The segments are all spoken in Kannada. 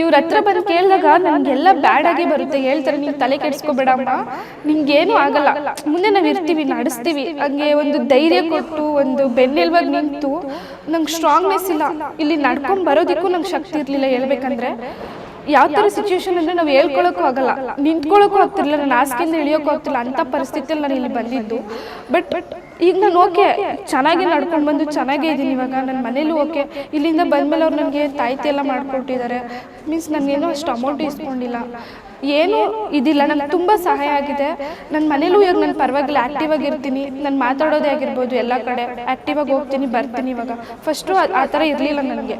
ಇವ್ರ ಹತ್ರ ಬಂದು ಕೇಳಿದಾಗ ನನ್ಗೆಲ್ಲ ಬ್ಯಾಡ್ ಆಗಿ ಬರುತ್ತೆ. ಹೇಳ್ತಾರೆ ನೀವು ತಲೆ ಕೆಡಿಸ್ಕೋಬೇಡಮ್ಮ ನಿಂಗೇನು ಆಗಲ್ಲ. ಮುಂದೆ ನಾವು ಇರ್ತೀವಿ, ನಡೆಸ್ತೀವಿ. ಹಂಗೆ ಒಂದು ಧೈರ್ಯ ಕೊಟ್ಟು, ಒಂದು ಬೆನ್ನೆಲ್ವಾಗಿ ನಿಂತು ನಂಗೆ ಸ್ಟ್ರಾಂಗ್ನೆಸ್ ಇಲ್ಲ. ಇಲ್ಲಿ ನಡ್ಕೊಂಡ್ ಬರೋದಕ್ಕೂ ನಂಗೆ ಶಕ್ತಿ ಇರಲಿಲ್ಲ ಹೇಳ್ಬೇಕಂದ್ರೆ. ಯಾವ ಥರ ಸಿಚುವೇಶನ್ ಅಂದ್ರೆ ನಾವು ಹೇಳ್ಕೊಳಕ್ಕೂ ಆಗಲ್ಲ. ನಿಂತ್ಕೊಳ್ಳೋಕ್ಕೂ ಆಗ್ತಿರ್ಲಿಲ್ಲ ನಾನು ಹಾಸಿಗೆಯಿಂದ ಇಳಿಯೋಕ್ಕೂ ಆಗ್ತಿಲ್ಲ ಅಂಥ ಪರಿಸ್ಥಿತಿಯಲ್ಲಿ ನಾನು ಇಲ್ಲಿ ಬಂದಿದ್ದು. ಬಟ್ ಈಗ ನಾನು ಓಕೆ ಚೆನ್ನಾಗಿ ನಡ್ಕೊಂಡು ಬಂದು ಚೆನ್ನಾಗೇ ಇದ್ದೀನಿ ಇವಾಗ. ನನ್ನ ಮನೇಲೂ ಓಕೆ. ಇಲ್ಲಿಂದ ಬಂದ್ಮೇಲೆ ಅವ್ರು ನನಗೆ ತಾಯ್ತಿ ಎಲ್ಲ ಮಾಡ್ಕೊಟ್ಟಿದ್ದಾರೆ. ಮೀನ್ಸ್ ನನಗೇನು ಅಷ್ಟು ಅಮೌಂಟ್ ಇಸ್ಕೊಂಡಿಲ್ಲ. ಏನು ಇದಿಲ್ಲ. ನನಗೆ ತುಂಬ ಸಹಾಯ ಆಗಿದೆ. ನನ್ನ ಮನೇಲೂ ಇವಾಗ ನಾನು ಪರವಾಗಿಲ್ಲ. ಆ್ಯಕ್ಟಿವ್ ಆಗಿರ್ತೀನಿ. ನಾನು ಮಾತಾಡೋದೇ ಆಗಿರ್ಬೋದು ಎಲ್ಲ ಕಡೆ. ಆ್ಯಕ್ಟಿವಾಗಿ ಹೋಗ್ತೀನಿ ಬರ್ತೀನಿ ಇವಾಗ. ಫಸ್ಟು ಆ ಥರ ಇರಲಿಲ್ಲ ನನಗೆ.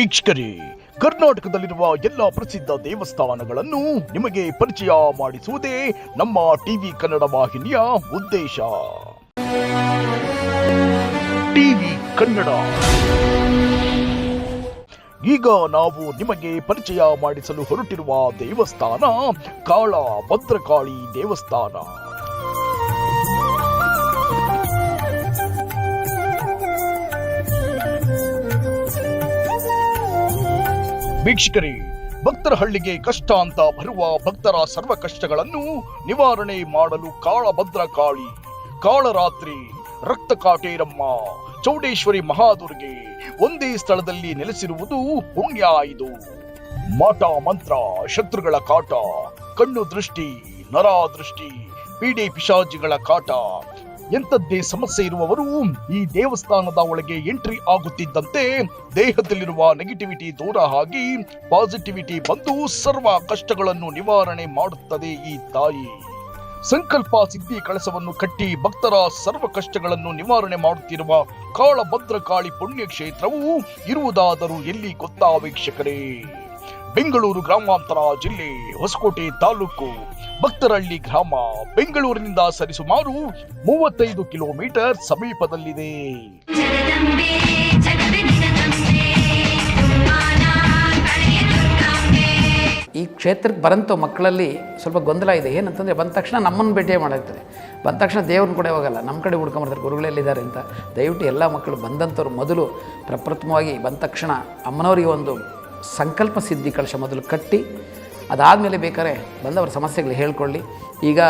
ವೀಕ್ಷಕರೇ, ಕರ್ನಾಟಕದಲ್ಲಿರುವ ಎಲ್ಲ ಪ್ರಸಿದ್ಧ ದೇವಸ್ಥಾನಗಳನ್ನು ನಿಮಗೆ ಪರಿಚಯ ಮಾಡಿಸುವುದೇ ನಮ್ಮ ಟಿವಿ ಕನ್ನಡ ವಾಹಿನಿಯ ಉದ್ದೇಶ. ಟಿವಿ ಕನ್ನಡ. ಈಗ ನಾವು ನಿಮಗೆ ಪರಿಚಯ ಮಾಡಿಸಲು ಹೊರಟಿರುವ ದೇವಸ್ಥಾನ ಕಾಳ ಭದ್ರಕಾಳಿ ದೇವಸ್ಥಾನ. ವೀಕ್ಷಕರೇ, ಭಕ್ತರ ಹಳ್ಳಿಗೆ ಕಷ್ಟ ಅಂತ ಬರುವ ಭಕ್ತರ ಸರ್ವ ಕಷ್ಟಗಳನ್ನು ನಿವಾರಣೆ ಮಾಡಲು ಕಾಳಭದ್ರ ಕಾಳಿ ಕಾಳರಾತ್ರಿ, ರಕ್ತ ಕಾಟೇರಮ್ಮ, ಚೌಡೇಶ್ವರಿ ಮಹಾದುರ್ಗೆ ಒಂದೇ ಸ್ಥಳದಲ್ಲಿ ನೆಲೆಸಿರುವುದು ಪುಣ್ಯ ಇದು. ಮಾಟ ಮಂತ್ರ, ಶತ್ರುಗಳ ಕಾಟ, ಕಣ್ಣು ದೃಷ್ಟಿ ನರ ದೃಷ್ಟಿ ಪೀಡೆ ಪಿಶಾಜಿಗಳ ಕಾಟ ಎಂಥದ್ದೇ ಸಮಸ್ಯೆ ಇರುವವರು ಈ ದೇವಸ್ಥಾನದ ಒಳಗೆ ಎಂಟ್ರಿ ಆಗುತ್ತಿದ್ದಂತೆ ದೇಹದಲ್ಲಿರುವ ನೆಗೆಟಿವಿಟಿ ದೂರ ಆಗಿ ಪಾಸಿಟಿವಿಟಿ ಬಂದು ಸರ್ವ ಕಷ್ಟಗಳನ್ನು ನಿವಾರಣೆ ಮಾಡುತ್ತದೆ ಈ ತಾಯಿ. ಸಂಕಲ್ಪ ಸಿದ್ಧಿ ಕಳಸವನ್ನು ಕಟ್ಟಿ ಭಕ್ತರ ಸರ್ವ ಕಷ್ಟಗಳನ್ನು ನಿವಾರಣೆ ಮಾಡುತ್ತಿರುವ ಕಾಳಭದ್ರಕಾಳಿ ಪುಣ್ಯಕ್ಷೇತ್ರವು ಇರುವುದಾದರೂ ಎಲ್ಲಿ ಗೊತ್ತಾ ವೀಕ್ಷಕರೇ? ಬೆಂಗಳೂರು ಗ್ರಾಮಾಂತರ ಜಿಲ್ಲೆ ಹೊಸಕೋಟೆ ತಾಲೂಕು ಭಕ್ತರಹಳ್ಳಿ ಗ್ರಾಮ, ಬೆಂಗಳೂರಿನಿಂದ ಸರಿಸುಮಾರು ಮೂವತ್ತೈದು ಕಿಲೋಮೀಟರ್ ಸಮೀಪದಲ್ಲಿದೆ. ಈ ಕ್ಷೇತ್ರಕ್ಕೆ ಬರಂತೋ ಮಕ್ಕಳಲ್ಲಿ ಸ್ವಲ್ಪ ಗೊಂದಲ ಇದೆ. ಏನಂತಂದರೆ ಬಂದ ತಕ್ಷಣ ನಮ್ಮನ್ನು ಭೇಟಿ ಮಾಡಿರ್ತಾರೆ ಬಂದ ತಕ್ಷಣ ದೇವ್ರನ್ನ ಕೂಡ ಹೋಗಲ್ಲ. ನಮ್ಮ ಕಡೆ ಹುಡ್ಕೊಂಬರ್ತಾರೆ ಗುರುಗಳೆಲ್ಲಿದ್ದಾರೆ ಅಂತ. ದಯವಿಟ್ಟು ಎಲ್ಲ ಮಕ್ಕಳು, ಬಂದಂಥವ್ರು ಮೊದಲು ಪ್ರಪ್ರಥಮವಾಗಿ ಬಂದ ತಕ್ಷಣ ಅಮ್ಮನವರಿಗೆ ಒಂದು ಸಂಕಲ್ಪ ಸಿದ್ಧಿ ಕಳಶ ಮೊದಲು ಕಟ್ಟಿ ಅದಾದಮೇಲೆ ಬೇಕಾದ್ರೆ ಬಂದವರ ಸಮಸ್ಯೆಗಳು ಹೇಳ್ಕೊಳ್ಳಿ. ಈಗ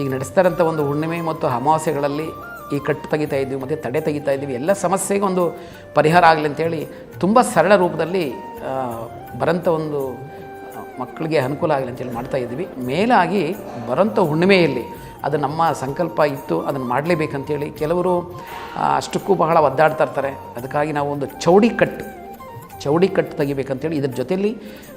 ಈಗ ನಡೆಸ್ತಾರಂಥ ಒಂದು ಹುಣ್ಣಿಮೆ ಮತ್ತು ಅಮಾವಾಸ್ಯೆಗಳಲ್ಲಿ ಈ ಕಟ್ಟು ತೆಗಿತಾ ಇದ್ದೀವಿ ಮತ್ತು ತಡೆ ತೆಗಿತಾ ಇದ್ದೀವಿ ಎಲ್ಲ ಸಮಸ್ಯೆಗೆ ಒಂದು ಪರಿಹಾರ ಆಗಲಿ ಅಂತೇಳಿ ತುಂಬ ಸರಳ ರೂಪದಲ್ಲಿ ಬರಂಥ ಒಂದು ಮಕ್ಕಳಿಗೆ ಅನುಕೂಲ ಆಗಲಿ ಅಂತೇಳಿ ಮಾಡ್ತಾ ಇದ್ವಿ. ಮೇಲಾಗಿ ಬರೋಂಥ ಹುಣ್ಣಿಮೆಯಲ್ಲಿ ಅದು ನಮ್ಮ ಸಂಕಲ್ಪ ಇತ್ತು, ಅದನ್ನು ಮಾಡಲೇಬೇಕಂತೇಳಿ ಕೆಲವರು ಅಷ್ಟಕ್ಕೂ ಬಹಳ ಒದ್ದಾಡ್ತಾ ಇರ್ತಾರೆ. ಅದಕ್ಕಾಗಿ ನಾವು ಒಂದು ಚೌಡಿ ಕಟ್ಟು ಚೌಡಿ ಕಟ್ಟು ತೆಗಿಬೇಕಂತೇಳಿ ಇದ್ರ ಜೊತೆಯಲ್ಲಿ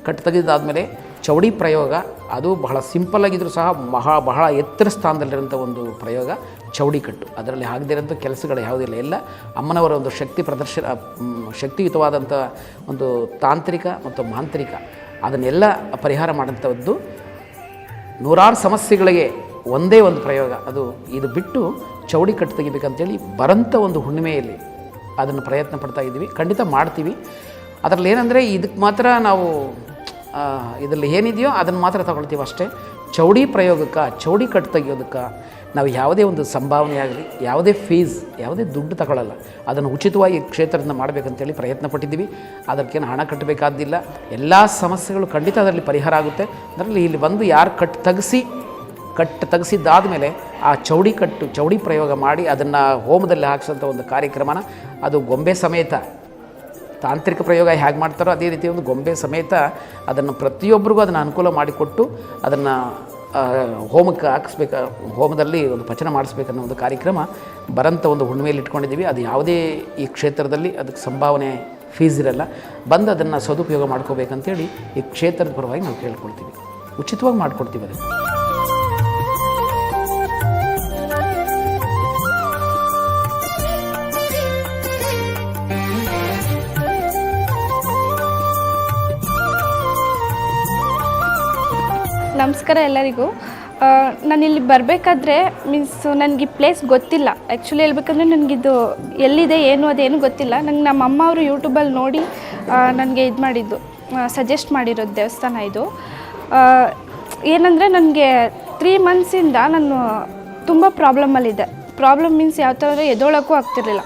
ಕಟ್ಟು ತೆಗೆದಾದಮೇಲೆ ಚೌಡಿ ಪ್ರಯೋಗ, ಅದು ಬಹಳ ಸಿಂಪಲ್ ಆಗಿದ್ರೂ ಸಹ ಬಹಳ ಬಹಳ ಎತ್ತರ ಸ್ಥಾನದಲ್ಲಿರೋಂಥ ಒಂದು ಪ್ರಯೋಗ, ಚೌಡಿ ಕಟ್ಟು. ಅದರಲ್ಲಿ ಆಗದಿರೋಂಥ ಕೆಲಸಗಳು ಯಾವುದಿಲ್ಲ ಎಲ್ಲ ಅಮ್ಮನವರ ಒಂದು ಶಕ್ತಿ ಪ್ರದರ್ಶನ ಶಕ್ತಿಯುತವಾದಂಥ ಒಂದು ತಾಂತ್ರಿಕ ಮತ್ತು ಮಾಂತ್ರಿಕ, ಅದನ್ನೆಲ್ಲ ಪರಿಹಾರ ಮಾಡೋಂಥದ್ದು ನೂರಾರು ಸಮಸ್ಯೆಗಳಿಗೆ ಒಂದೇ ಒಂದು ಪ್ರಯೋಗ. ಅದು ಇದು ಬಿಟ್ಟು ಚೌಡಿ ಕಟ್ಟು ತೆಗಿಬೇಕಂತೇಳಿ ಬರಂಥ ಒಂದು ಹುಣ್ಣಿಮೆಯಲ್ಲಿ ಅದನ್ನು ಪ್ರಯತ್ನ ಪಡ್ತಾ ಇದ್ದೀವಿ. ಖಂಡಿತ ಮಾಡ್ತೀವಿ. ಅದರಲ್ಲಿ ಏನಂದರೆ ಇದಕ್ಕೆ ಮಾತ್ರ ನಾವು ಇದರಲ್ಲಿ ಏನಿದೆಯೋ ಅದನ್ನು ಮಾತ್ರ ತಗೊಳ್ತೀವಿ ಅಷ್ಟೇ. ಚೌಡಿ ಪ್ರಯೋಗಕ್ಕೆ, ಚೌಡಿ ಕಟ್ಟು ತೆಗಿಯೋದಕ್ಕೆ ನಾವು ಯಾವುದೇ ಒಂದು ಸಂಭಾವನೆ ಆಗಲಿ, ಯಾವುದೇ ಫೀಸ್ ಯಾವುದೇ ದುಡ್ಡು ತಗೊಳ್ಳಲ್ಲ ಅದನ್ನು ಉಚಿತವಾಗಿ ಕ್ಷೇತ್ರದಿಂದ ಮಾಡಬೇಕಂತೇಳಿ ಪ್ರಯತ್ನ ಪಟ್ಟಿದ್ದೀವಿ. ಅದಕ್ಕೇನು ಹಣ ಕಟ್ಟಬೇಕಾದ್ದಿಲ್ಲ ಎಲ್ಲ ಸಮಸ್ಯೆಗಳು ಖಂಡಿತ ಅದರಲ್ಲಿ ಪರಿಹಾರ ಆಗುತ್ತೆ. ಅದರಲ್ಲಿ ಇಲ್ಲಿ ಬಂದು ಯಾರು ಕಟ್ಟು ತೆಗೆಸಿ ಕಟ್ಟು ತೆಗೆಸಿದ್ದಾದಮೇಲೆ ಆ ಚೌಡಿ ಕಟ್ಟು, ಚೌಡಿ ಪ್ರಯೋಗ ಮಾಡಿ ಅದನ್ನು ಹೋಮದಲ್ಲಿ ಹಾಕ್ಸೋಂಥ ಒಂದು ಕಾರ್ಯಕ್ರಮನ, ಅದು ಗೊಂಬೆ ಸಮೇತ ತಾಂತ್ರಿಕ ಪ್ರಯೋಗ ಹೇಗೆ ಮಾಡ್ತಾರೋ ಅದೇ ರೀತಿ ಒಂದು ಗೊಂಬೆ ಸಮೇತ ಅದನ್ನು ಪ್ರತಿಯೊಬ್ಬರಿಗೂ ಅದನ್ನು ಅನುಕೂಲ ಮಾಡಿಕೊಟ್ಟು ಅದನ್ನು ಹೋಮಕ್ಕೆ ಹಾಕಿಸ್ಬೇಕು, ಹೋಮದಲ್ಲಿ ಒಂದು ಪಚನ ಮಾಡಿಸ್ಬೇಕನ್ನೋ ಒಂದು ಕಾರ್ಯಕ್ರಮ ಬರಂಥ ಒಂದು ಹುಣ್ಣಿಮೆಯಲ್ಲಿ ಇಟ್ಕೊಂಡಿದ್ದೀವಿ. ಅದು ಯಾವುದೇ ಈ ಕ್ಷೇತ್ರದಲ್ಲಿ ಅದಕ್ಕೆ ಸಂಭಾವನೆ ಫೀಸ್ ಇರಲ್ಲ. ಬಂದು ಅದನ್ನು ಸದುಪಯೋಗ ಮಾಡ್ಕೋಬೇಕಂತೇಳಿ ಈ ಕ್ಷೇತ್ರದ ಪರವಾಗಿ ನಾವು ಕೇಳ್ಕೊಳ್ತೀವಿ. ಉಚಿತವಾಗಿ ಮಾಡಿಕೊಡ್ತೀವಿ ಅದನ್ನು. ನಮಸ್ಕಾರ ಎಲ್ಲರಿಗೂ. ನಾನು ಇಲ್ಲಿ ಬರಬೇಕಾದ್ರೆ ಮೀನ್ಸ್ ನನಗೆ ಈ ಪ್ಲೇಸ್ ಗೊತ್ತಿಲ್ಲ. ಆ್ಯಕ್ಚುಲಿ ಹೇಳ್ಬೇಕಂದ್ರೆ ನನಗಿದು ಎಲ್ಲಿದೆ, ಏನು, ಅದೇನು ಗೊತ್ತಿಲ್ಲ. ನಂಗೆ ನಮ್ಮ ಅಮ್ಮ ಅವರು ಯೂಟ್ಯೂಬಲ್ಲಿ ನೋಡಿ ನನಗೆ ಇದು ಮಾಡಿದ್ದು ಸಜೆಸ್ಟ್ ಮಾಡಿರೋದು ದೇವಸ್ಥಾನ ಇದು. ಏನಂದರೆ ನನಗೆ ತ್ರೀ ಮಂತ್ಸಿಂದ ನಾನು ತುಂಬ ಪ್ರಾಬ್ಲಮಲ್ಲಿದೆ ಪ್ರಾಬ್ಲಮ್ ಮೀನ್ಸ್ ಯಾವ ಥರ ಎದೊಳಕ್ಕೂ ಆಗ್ತಿರ್ಲಿಲ್ಲ.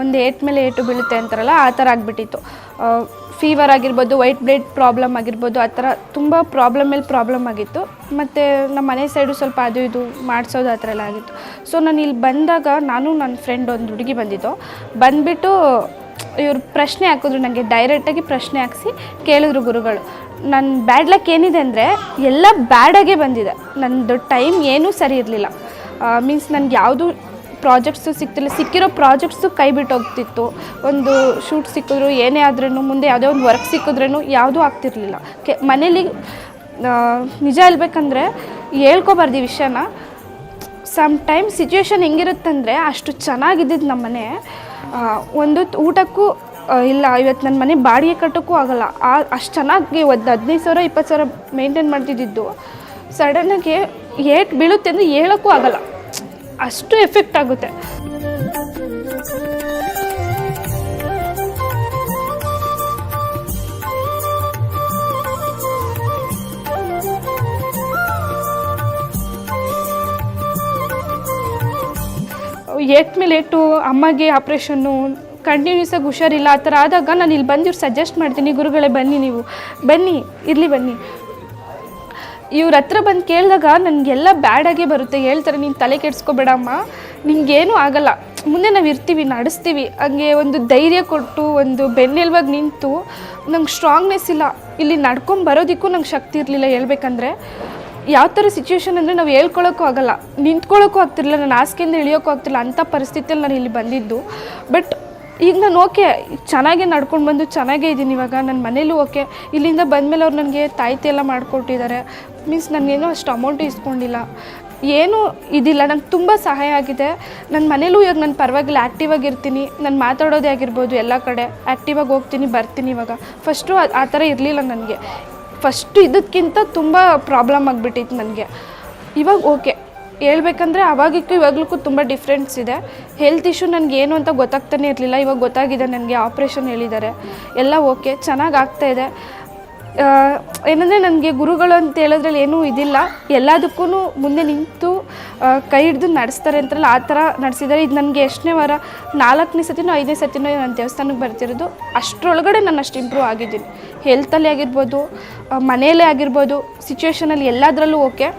ಒಂದು ಏಟ್ ಮೇಲೆ ಏಟು ಬೀಳುತ್ತೆ ಅಂತಾರಲ್ಲ, ಆ ಥರ ಆಗಿಬಿಟ್ಟಿತ್ತು. ಫೀವರ್ ಆಗಿರ್ಬೋದು ವೈಟ್ ಬ್ಲಡ್ ಪ್ರಾಬ್ಲಮ್ ಆಗಿರ್ಬೋದು, ಆ ಥರ ತುಂಬ ಪ್ರಾಬ್ಲಮ್ ಮೇಲೆ ಪ್ರಾಬ್ಲಮ್ ಆಗಿತ್ತು. ಮತ್ತು ನಮ್ಮ ಮನೆ ಸೈಡು ಸ್ವಲ್ಪ ಅದು ಇದು ಮಾಡಿಸೋದು ಆ ಥರ ಎಲ್ಲ ಆಗಿತ್ತು. ಸೊ ನಾನು ಇಲ್ಲಿ ಬಂದಾಗ ನಾನು ನನ್ನ ಫ್ರೆಂಡ್ ಒಂದು ಹುಡುಗಿ ಬಂದಿದ್ದು. ಬಂದುಬಿಟ್ಟು ಇವರು ಪ್ರಶ್ನೆ ಹಾಕಿದ್ರು ನನಗೆ ಡೈರೆಕ್ಟಾಗಿ ಪ್ರಶ್ನೆ ಹಾಕಿಸಿ ಕೇಳಿದ್ರು ಗುರುಗಳು. ನನ್ನ ಬ್ಯಾಡ್ ಲಕ್ ಏನಿದೆ ಅಂದರೆ, ಎಲ್ಲ ಬ್ಯಾಡಾಗೆ ಬಂದಿದೆ. ನನ್ನದು ಟೈಮ್ ಏನೂ ಸರಿ ಇರಲಿಲ್ಲ. ಮೀನ್ಸ್ ನನಗೆ ಯಾವುದು ಪ್ರಾಜೆಕ್ಟ್ಸು ಸಿಗ್ತಿಲ್ಲ. ಸಿಕ್ಕಿರೋ ಪ್ರಾಜೆಕ್ಟ್ಸು ಕೈ ಬಿಟ್ಟು ಹೋಗ್ತಿತ್ತು. ಒಂದು ಶೂಟ್ ಸಿಕ್ಕಿದ್ರು, ಏನೇ ಆದ್ರೂ ಮುಂದೆ ಯಾವುದೇ ಒಂದು ವರ್ಕ್ ಸಿಕ್ಕಿದ್ರೂ ಯಾವುದೂ ಆಗ್ತಿರ್ಲಿಲ್ಲ. ಕೆ, ಮನೇಲಿ ನಿಜ ಹೇಳ್ಬೇಕಂದ್ರೆ ಹೇಳ್ಕೊಬಾರ್ದು ಈ ವಿಷಯನ. ಸಮ್ ಟೈಮ್ ಸಿಚುವೇಶನ್ ಹೆಂಗಿರುತ್ತಂದರೆ ಅಷ್ಟು ಚೆನ್ನಾಗಿದ್ದಿದ್ದು ನಮ್ಮ ಮನೆ ಒಂದು ಊಟಕ್ಕೂ ಇಲ್ಲ ಇವತ್ತು ನನ್ನ ಮನೆ ಬಾಡಿಗೆ ಕಟ್ಟೋಕ್ಕೂ ಆಗಲ್ಲ. ಆ, ಅಷ್ಟು ಚೆನ್ನಾಗಿ ಒಂದು ಹದಿನೈದು ಸಾವಿರ, ಇಪ್ಪತ್ತು ಸಾವಿರ ಮೇಂಟೈನ್ ಮಾಡ್ತಿದ್ದಿದ್ದು. ಸಡನ್ನಾಗಿ ಏಟ್ ಬೀಳುತ್ತೆ ಅಂದರೆ ಹೇಳೋಕ್ಕೂ ಆಗಲ್ಲ. ಅಷ್ಟು ಎಫೆಕ್ಟ್ ಆಗುತ್ತೆ. ಏಟ್ ಮೇಲೆ ಏಟು ಅಮ್ಮಗೆ ಆಪ್ರೇಷನ್ನು ಕಂಟಿನ್ಯೂಸ್ ಆಗಿ ಹುಷಾರಿಲ್ಲ ಆ ಥರ ಆದಾಗ ನಾನು ಇಲ್ಲಿ ಬಂದು ಇವ್ರು ಸಜೆಸ್ಟ್ ಮಾಡ್ತೀನಿ, ಗುರುಗಳೇ ಬನ್ನಿ ನೀವು. ಬನ್ನಿ, ಇರಲಿ ಬನ್ನಿ. ಇವ್ರ ಹತ್ರ ಬಂದು ಕೇಳಿದಾಗ ನನಗೆಲ್ಲ ಬ್ಯಾಡಾಗೆ ಬರುತ್ತೆ. ಹೇಳ್ತಾರೆ, ನೀನು ತಲೆ ಕೆಡ್ಸ್ಕೊಬೇಡಮ್ಮ ನಿಂಗೇನೂ ಆಗಲ್ಲ. ಮುಂದೆ ನಾವು ಇರ್ತೀವಿ, ನಡೆಸ್ತೀವಿ. ಹಂಗೆ ಒಂದು ಧೈರ್ಯ ಕೊಟ್ಟು, ಒಂದು ಬೆನ್ನೆಲ್ವಾಗಿ ನಿಂತು, ನಂಗೆ ಸ್ಟ್ರಾಂಗ್ನೆಸ್ ಇಲ್ಲ. ಇಲ್ಲಿ ನಡ್ಕೊಂಡು ಬರೋದಕ್ಕೂ ನಂಗೆ ಶಕ್ತಿ ಇರಲಿಲ್ಲ ಹೇಳ್ಬೇಕಂದ್ರೆ. ಯಾವ ಥರ ಸಿಚುವೇಶನ್ ಅಂದರೆ ನಾವು ಹೇಳ್ಕೊಳ್ಳೋಕ್ಕೂ ಆಗಲ್ಲ. ನಿಂತ್ಕೊಳ್ಳೋಕ್ಕೂ ಆಗ್ತಿರಲಿಲ್ಲ, ನಾನು ಹಾಸಿಗೆಯಿಂದ ಇಳಿಯೋಕ್ಕೂ ಆಗ್ತಿಲ್ಲ ಅಂಥ ಪರಿಸ್ಥಿತಿಯಲ್ಲಿ ನಾನು ಇಲ್ಲಿ ಬಂದಿದ್ದು. ಬಟ್ ಈಗ ನಾನು ಓಕೆ, ಚೆನ್ನಾಗೇ ನಡ್ಕೊಂಡು ಬಂದು ಚೆನ್ನಾಗೇ ಇದ್ದೀನಿ ಇವಾಗ ನನ್ನ ಮನೇಲೂ ಓಕೆ. ಇಲ್ಲಿಂದ ಬಂದಮೇಲೆ ಅವ್ರು ನನಗೆ ತಾಯ್ತಿ ಎಲ್ಲ ಮಾಡಿಕೊಟ್ಟಿದ್ದಾರೆ. ಮೀನ್ಸ್ ನನಗೇನು ಅಷ್ಟು ಅಮೌಂಟ್ ಇಸ್ಕೊಂಡಿಲ್ಲ. ಏನೂ ಇದಿಲ್ಲ, ನಂಗೆ ತುಂಬ ಸಹಾಯ ಆಗಿದೆ. ನನ್ನ ಮನೇಲೂ ಇವಾಗ ನಾನು ಪರವಾಗಿಲ್ಲ ಆ್ಯಕ್ಟಿವ್ ಆಗಿರ್ತೀನಿ ನಾನು ಮಾತಾಡೋದೇ ಆಗಿರ್ಬೋದು ಎಲ್ಲ ಕಡೆ. ಆ್ಯಕ್ಟಿವ್ ಆಗಿ ಹೋಗ್ತೀನಿ, ಬರ್ತೀನಿ ಇವಾಗ. ಫಸ್ಟು ಆ ಥರ ಇರಲಿಲ್ಲ ನನಗೆ. ಫಸ್ಟು ಇದಕ್ಕಿಂತ ತುಂಬ ಪ್ರಾಬ್ಲಮ್ ಆಗಿಬಿಟ್ಟಿತ್ತು ನನಗೆ. ಇವಾಗ ಓಕೆ. ಹೇಳ್ಬೇಕಂದ್ರೆ ಅವಾಗಿಕ್ಕೂ ಇವಾಗ್ಲಕ್ಕೂ ತುಂಬ ಡಿಫ್ರೆನ್ಸ್ ಇದೆ. ಹೆಲ್ತ್ ಇಶ್ಯೂ ನನಗೆ ಏನು ಅಂತ ಗೊತ್ತಾಗ್ತಾನೆ ಇರಲಿಲ್ಲ. ಇವಾಗ ಗೊತ್ತಾಗಿದೆ ನನಗೆ ಆಪ್ರೇಷನ್ ಹೇಳಿದ್ದಾರೆ. ಎಲ್ಲ ಓಕೆ ಚೆನ್ನಾಗಿ ಆಗ್ತಾ ಇದೆ. ಏನಂದರೆ ನನಗೆ ಗುರುಗಳು ಅಂತ ಹೇಳೋದ್ರಲ್ಲಿ ಏನೂ ಇದಿಲ್ಲ. ಎಲ್ಲದಕ್ಕೂ ಮುಂದೆ ನಿಂತು ಕೈ ಹಿಡಿದು ನಡೆಸ್ತಾರೆ ಅಂತಾರಲ್ಲ, ಆ ಥರ ನಡೆಸಿದ್ದಾರೆ. ಇದು ನನಗೆ ಎಷ್ಟನೇ ವಾರ, ನಾಲ್ಕನೇ ಸತಿನೋ, ಐದನೇ ಸತಿನೋ ನಾನು ದೇವಸ್ಥಾನಕ್ಕೆ ಬರ್ತಿರೋದು, ಅಷ್ಟರೊಳಗಡೆ ನಾನು ಅಷ್ಟು ಇಂಪ್ರೂವ್ ಆಗಿದ್ದೀನಿ. ಹೆಲ್ತಲ್ಲಿ ಆಗಿರ್ಬೋದು ಮನೆಯಲ್ಲೇ ಆಗಿರ್ಬೋದು ಸಿಚುವೇಷನಲ್ಲಿ ಎಲ್ಲದರಲ್ಲೂ ಓಕೆ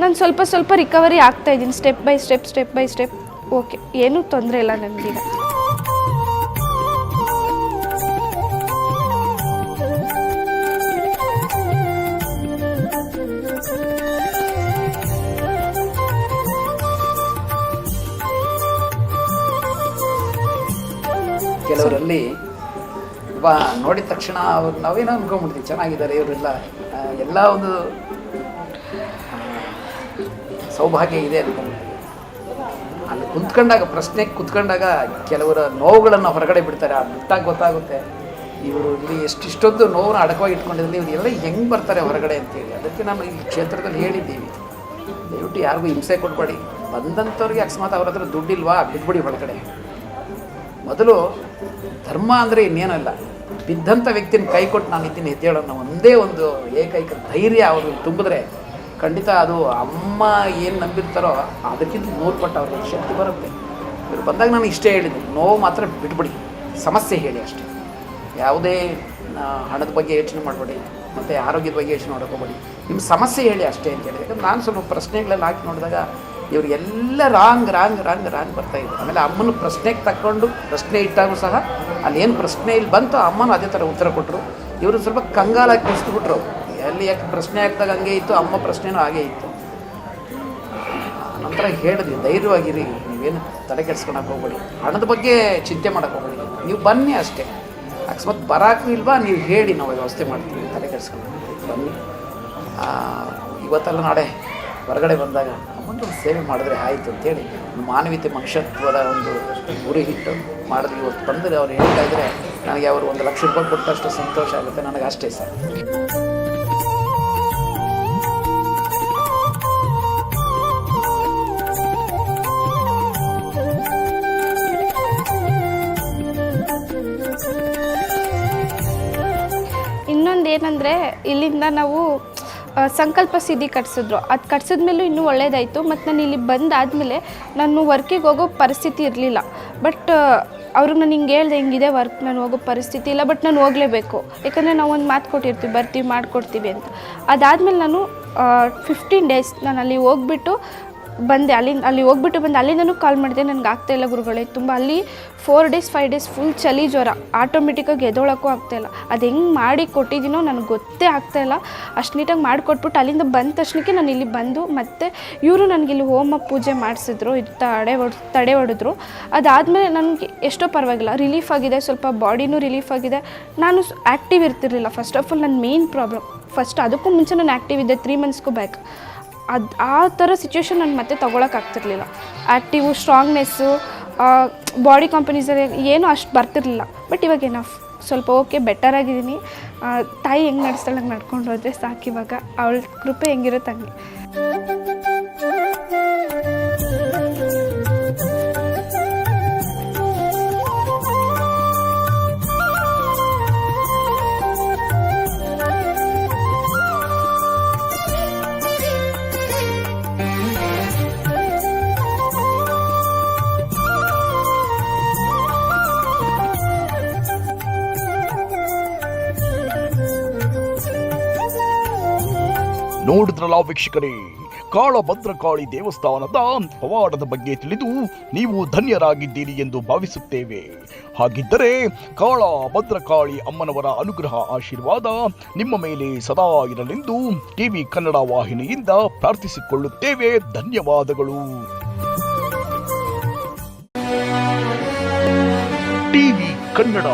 ನಾನು ಸ್ವಲ್ಪ ಸ್ವಲ್ಪ ರಿಕವರಿ ಆಗ್ತಾ ಇದ್ದೀನಿ step by step step by step okay ಏನೂ ತೊಂದರೆ ಇಲ್ಲ ನನಗೀಗ. ಕೆಲವರಲ್ಲಿ ಬಾ ನೋಡಿದ ತಕ್ಷಣ ಅವ್ರು ನಾವೇನೋ ಅನ್ಕೊಂಡ್ಬಿಡ್ತೀವಿ, ಚೆನ್ನಾಗಿದ್ದಾರೆ, ಇವರೆಲ್ಲ ಎಲ್ಲ ಒಂದು ಸೌಭಾಗ್ಯ ಇದೆ. ಅಂತ ಅಲ್ಲಿ ಕುತ್ಕೊಂಡಾಗ, ಪ್ರಶ್ನೆ ಕುತ್ಕೊಂಡಾಗ ಕೆಲವರ ನೋವುಗಳನ್ನು ಹೊರಗಡೆ ಬಿಡ್ತಾರೆ. ಆ ಬಿಟ್ಟಾಗ ಗೊತ್ತಾಗುತ್ತೆ. ಇವರು ಇಲ್ಲಿ ಎಷ್ಟಿಷ್ಟೊಂದು ನೋವನ್ನು ಅಡಕವಾಗಿ ಇಟ್ಕೊಂಡಿದ್ರಲ್ಲಿ ಇವ್ರು ಎಲ್ಲ ಹೆಂಗೆ ಬರ್ತಾರೆ ಹೊರಗಡೆ ಅಂತೇಳಿ. ಅದಕ್ಕೆ ನಾನು ಈ ಕ್ಷೇತ್ರದಲ್ಲಿ ಹೇಳಿದ್ದೀವಿ. ದಯವಿಟ್ಟು ಯಾರಿಗೂ ಹಿಂಸೆ ಕೊಡಬೇಡಿ. ಬಂದಂಥವ್ರಿಗೆ ಅಕಸ್ಮಾತ್ ಅವ್ರ ಹತ್ರ ದುಡ್ಡಿಲ್ವಾ? ಬಿಟ್ಬಿಡಿ ಹೊರಗಡೆ ಮೊದಲು ಧರ್ಮ ಅಂದರೆ ಇನ್ನೇನಲ್ಲ ಬಿದ್ದಂಥ ವ್ಯಕ್ತಿನ ಕೈ ಕೊಟ್ಟು ನಾನು ಇದ್ದೀನಿ ಎದ್ದೇಳೋ ಅನ್ನೋ ಒಂದೇ ಒಂದು ಏಕೈಕ ಧೈರ್ಯ ಅವರು ತುಂಬಿದ್ರೆ ಖಂಡಿತ ಅದು ಅಮ್ಮ ಏನು ನಂಬಿರ್ತಾರೋ ಅದಕ್ಕಿಂತ ನೂರು ಪಟ್ಟು ಅವ್ರಿಗೆ ಶಕ್ತಿ ಬರುತ್ತೆ. ಇವ್ರು ಬಂದಾಗ ನಾನು ಇಷ್ಟೇ ಹೇಳಿದ್ದೆ, ನೋವು ಮಾತ್ರ ಬಿಟ್ಬಿಡಿ, ಸಮಸ್ಯೆ ಹೇಳಿ ಅಷ್ಟೇ. ಯಾವುದೇ ಹಣದ ಬಗ್ಗೆ ಯೋಚನೆ ಮಾಡಬೇಡಿ, ಮತ್ತು ಆರೋಗ್ಯದ ಬಗ್ಗೆ ಯೋಚನೆ ಮಾಡ್ಕೋಬೇಡಿ. ನಿಮ್ಮ ಸಮಸ್ಯೆ ಹೇಳಿ ಅಷ್ಟೇ ಅಂತ ಹೇಳಿದೆ. ಯಾಕಂದ್ರೆ ನಾನು ಸ್ವಲ್ಪ ಪ್ರಶ್ನೆಗಳೆಲ್ಲ ಹಾಕಿ ನೋಡಿದಾಗ ಇವ್ರು ಎಲ್ಲ ರಾಂಗ್ ರಾಂಗ್ ರಾಂಗ್ ರಾಂಗ್ ಬರ್ತಾ ಇದ್ದರು ಆಮೇಲೆ ಅಮ್ಮನ ಪ್ರಶ್ನೆಗೆ ತಕ್ಕೊಂಡು ಪ್ರಶ್ನೆ ಇಟ್ಟಾಗೂ ಸಹ ಅಲ್ಲಿ ಏನು ಪ್ರಶ್ನೆ ಇಲ್ಲಿ ಬಂತು ಅಮ್ಮನ ಅದೇ ಥರ ಉತ್ತರ ಕೊಟ್ಟರು ಇವರು ಸ್ವಲ್ಪ ಕಂಗಾಲಾಗಿ ಕುಸಿದ್ಬಿಟ್ರು ಎಲ್ಲಿ ಯಾಕೆ ಪ್ರಶ್ನೆ ಹಾಕಿದಾಗ ಹಂಗೆ ಇತ್ತು, ಅಮ್ಮ ಪ್ರಶ್ನೆನೂ ಹಾಗೇ ಇತ್ತು. ನಂತರ ಹೇಳಿದ್ವಿ ಧೈರ್ಯವಾಗಿರಿ, ನೀವೇನು ತಲೆ ಕೆಡ್ಸ್ಕೊಳಕ್ಕೆ ಹೋಗ್ಬೇಡಿ. ಹಣದ ಬಗ್ಗೆ ಚಿಂತೆ ಮಾಡಕ್ಕೆ ಹೋಗ್ಬೇಡಿ. ನೀವು ಬನ್ನಿ ಅಷ್ಟೇ. ಅಕಸ್ಮಾತ್ ಬರಾಕು ಇಲ್ವಾ, ನೀವು ಹೇಳಿ, ನಾವು ವ್ಯವಸ್ಥೆ ಮಾಡ್ತೀವಿ, ತಲೆ ಕೆಡ್ಸ್ಕೊಂಡು ಬನ್ನಿ. ಇವತ್ತಲ್ಲ ನಾಳೆ ಹೊರಗಡೆ ಬಂದಾಗ ಒಂದು ಸೇವೆ ಮಾಡಿದ್ರೆ ಆಯಿತು ಅಂತೇಳಿ ಮಾನವೀಯತೆ ಮನುಷ್ಯತ್ವದ ಒಂದು ಗುರಿ ಇಟ್ಟು ಮಾಡಿದ್ರೆ ಇವತ್ತು ಬಂದರೆ ಅವ್ರು ಹೇಳ್ತಾ ಇದ್ರೆ, ನನಗೆ ಅವರು ಒಂದು ಲಕ್ಷ ರೂಪಾಯಿ ಕೊಟ್ಟಷ್ಟು ಸಂತೋಷ ಆಗುತ್ತೆ, ನನಗೆ ಅಷ್ಟೇ ಸರ್. ಏನಂದರೆ ಇಲ್ಲಿಂದ ನಾವು ಸಂಕಲ್ಪ ಸಿದ್ಧಿ ಕಟ್ಸಿದ್ರು. ಅದು ಕಟ್ಸಿದ್ಮೇಲೂ ಇನ್ನೂ ಒಳ್ಳೇದಾಯಿತು. ಮತ್ತು ನಾನು ಇಲ್ಲಿ ಬಂದಾದಮೇಲೆ ನಾನು ವರ್ಕಿಗೆ ಹೋಗೋ ಪರಿಸ್ಥಿತಿ ಇರಲಿಲ್ಲ. ಬಟ್ ಅವ್ರಿಗೆ ನಾನು ಹಿಂಗೆ ಹೇಳ್ದೆ, ಹಿಂಗಿದೆ ವರ್ಕ್ ನಾನು ಹೋಗೋ ಪರಿಸ್ಥಿತಿ ಇಲ್ಲ ಬಟ್ ನಾನು ಹೋಗಲೇಬೇಕು. ಯಾಕಂದರೆ ನಾವು ಒಂದು ಮಾತು ಕೊಟ್ಟಿರ್ತೀವಿ, ಬರ್ತೀವಿ, ಮಾಡಿಕೊಡ್ತೀವಿ ಅಂತ. ಅದಾದಮೇಲೆ ನಾನು ಫಿಫ್ಟೀನ್ ಡೇಸ್ ನಾನು ಅಲ್ಲಿ ಹೋಗ್ಬಿಟ್ಟು ಬಂದೆ, ಅಲ್ಲಿಂದ ಅಲ್ಲಿ ಹೋಗ್ಬಿಟ್ಟು ಬಂದು, ಅಲ್ಲಿಂದನೂ ಕಾಲ್ ಮಾಡಿದೆ, ನನಗೆ ಇಲ್ಲ ಗುರುಗಳೇ. ತುಂಬ ಅಲ್ಲಿ four days five days full ಚಳಿ ಜ್ವರ. ಆಟೋಮೆಟಿಕ್ಕಾಗಿ ಎದೊಳಕ್ಕೂ ಆಗ್ತಾಯಿಲ್ಲ ಅದು ಹೆಂಗೆ ಮಾಡಿ ಕೊಟ್ಟಿದ್ದೀನೋ ನನಗೆ ಗೊತ್ತೇ ಆಗ್ತಾಯಿಲ್ಲ ಅಷ್ಟು ನೀಟಾಗಿ ಮಾಡಿಕೊಟ್ಬಿಟ್ಟು ಅಲ್ಲಿಂದ ಬಂದ ತಕ್ಷಣಕ್ಕೆ ನಾನು ಇಲ್ಲಿ ಬಂದು ಮತ್ತೆ ಇವರು ನನಗೆ ಇಲ್ಲಿ ಹೋಮ ಪೂಜೆ ಮಾಡಿಸಿದ್ರು, ಇದು ತಡೆ ಹೊಡ್ ತಡೆ ಹೊಡೆದ್ರು ಅದಾದಮೇಲೆ ನನಗೆ ಎಷ್ಟೋ ಪರವಾಗಿಲ್ಲ. ರಿಲೀಫ್ ಆಗಿದೆ, ಸ್ವಲ್ಪ ಬಾಡಿನೂ ರಿಲೀಫ್ ಆಗಿದೆ. ನಾನು ಆ್ಯಕ್ಟಿವ್ ಇರ್ತಿರ್ಲಿಲ್ಲ. ಫಸ್ಟ್ ಆಫ್ ಆಲ್ ನನ್ನ ಮೇನ್ ಪ್ರಾಬ್ಲಮ್ ಫಸ್ಟ್ ಅದಕ್ಕೂ ಮುಂಚೆ ನಾನು ಆ್ಯಕ್ಟಿವ್ ಇದ್ದೆ ತ್ರೀ ಮಂತ್ಸ್ಗೂ ಬ್ಯಾಕ್ ಅದು ಆ ಥರ ಸಿಚುವೇಶನ್ ನಾನು ಮತ್ತೆ ತೊಗೊಳಕ್ಕಾಗ್ತಿರ್ಲಿಲ್ಲ ಆ್ಯಕ್ಟಿವು ಸ್ಟ್ರಾಂಗ್ನೆಸ್ಸು ಬಾಡಿ ಕಂಪನೀಸಲ್ಲಿ ಏನೂ ಅಷ್ಟು ಬರ್ತಿರ್ಲಿಲ್ಲ. ಬಟ್ ಇವಾಗ ಏನಫ್ ಸ್ವಲ್ಪ ಓಕೆ ಬೆಟರ್ ಆಗಿದ್ದೀನಿ. ತಾಯಿ ಹೆಂಗೆ ನಡೆಸ್ತಾಳೆ ನಡ್ಕೊಂಡು ಹೋದರೆ ಸಾಕು ಇವಾಗ. ಅವಳ ಕೃಪೆ ಹೆಂಗಿರುತ್ತೆ ಹಂಗೆ. ನೋಡಿದ್ರಲ್ಲ ವೀಕ್ಷಕರೇ? ಕಾಳಭದ್ರಕಾಳಿ ದೇವಸ್ಥಾನದ ಪವಾಡದ ಬಗ್ಗೆ ತಿಳಿದು ನೀವು ಧನ್ಯರಾಗಿದ್ದೀರಿ ಎಂದು ಭಾವಿಸುತ್ತೇವೆ. ಹಾಗಿದ್ದರೆ ಕಾಳ ಭದ್ರಕಾಳಿ ಅಮ್ಮನವರ ಅನುಗ್ರಹ ಆಶೀರ್ವಾದ ನಿಮ್ಮ ಮೇಲೆ ಸದಾ ಇರಲೆಂದು ಟಿವಿ ಕನ್ನಡ ವಾಹಿನಿಯಿಂದ ಪ್ರಾರ್ಥಿಸಿಕೊಳ್ಳುತ್ತೇವೆ. ಧನ್ಯವಾದಗಳು. ಟಿವಿ ಕನ್ನಡ.